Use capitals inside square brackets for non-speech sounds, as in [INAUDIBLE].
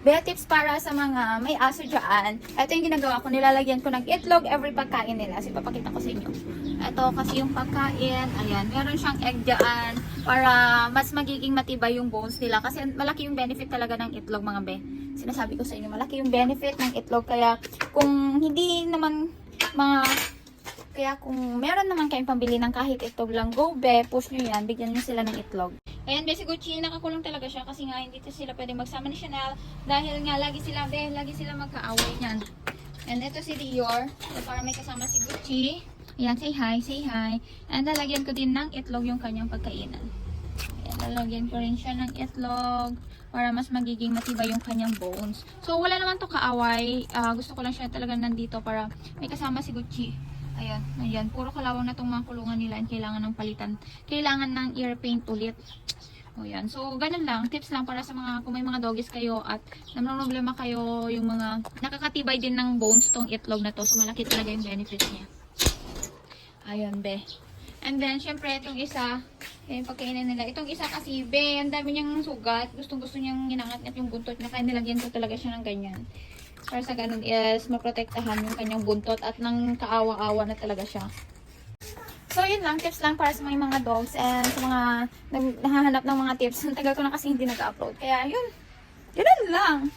Bea tips para sa mga may aso dyan. Ito yung ginagawa ko. Nilalagyan ko ng itlog every pagkain nila. So, ipapakita ko sa inyo. Ito kasi yung pagkain. Ayan. Meron siyang egg dyan para mas magiging matibay yung bones nila. Kasi malaki yung benefit talaga ng itlog mga be. Sinasabi ko sa inyo, malaki yung benefit ng itlog. Kaya kung hindi naman mga kaya kung meron naman kayong pambili ng kahit itlog lang, go be, push nyo yan, bigyan nyo sila ng itlog. Ayan, be, si Gucci, nakakulong talaga siya kasi nga hindi sila pwede magsama ni Chanel dahil nga lagi sila, be, lagi sila magkaaway niyan. And ito si Dior, so para may kasama si Gucci. Ayan, say hi, say hi. And lalagyan ko din ng itlog yung kanyang pagkainan. Ayan, lalagyan ko rin siya ng itlog para mas magiging matibay yung kanyang bones. So, wala naman to kaaway. Ah, gusto ko lang siya talaga nandito para may kasama si Gucci. Ayan, ayan. Puro kalawang na itong mga kulungan nila and kailangan ng palitan. Kailangan ng ear paint ulit. O yan. So, ganun lang. Tips lang para sa mga, kung may mga doggies kayo at problema kayo yung mga nakakatibay din ng bones tong itlog na to. So, malaki talaga yung benefits niya. Ayun, be. And then, syempre, itong isa, yung pagkainan nila. Itong isa kasi, be, ang dami niyang sugat. Gustong gusto niyang ginangat yung buntot niya. Kaya nilagyan ko talaga siya ng ganyan. Para sa ganun is, maprotektahan yung kanyang buntot at nang kaawa-awa na talaga siya. So, yun lang. Tips lang para sa mga, mga dogs and sa mga nag, nahahanap ng mga tips. [LAUGHS] Ang tagal ko na kasi hindi nag-upload. Kaya, yun. Yun lang.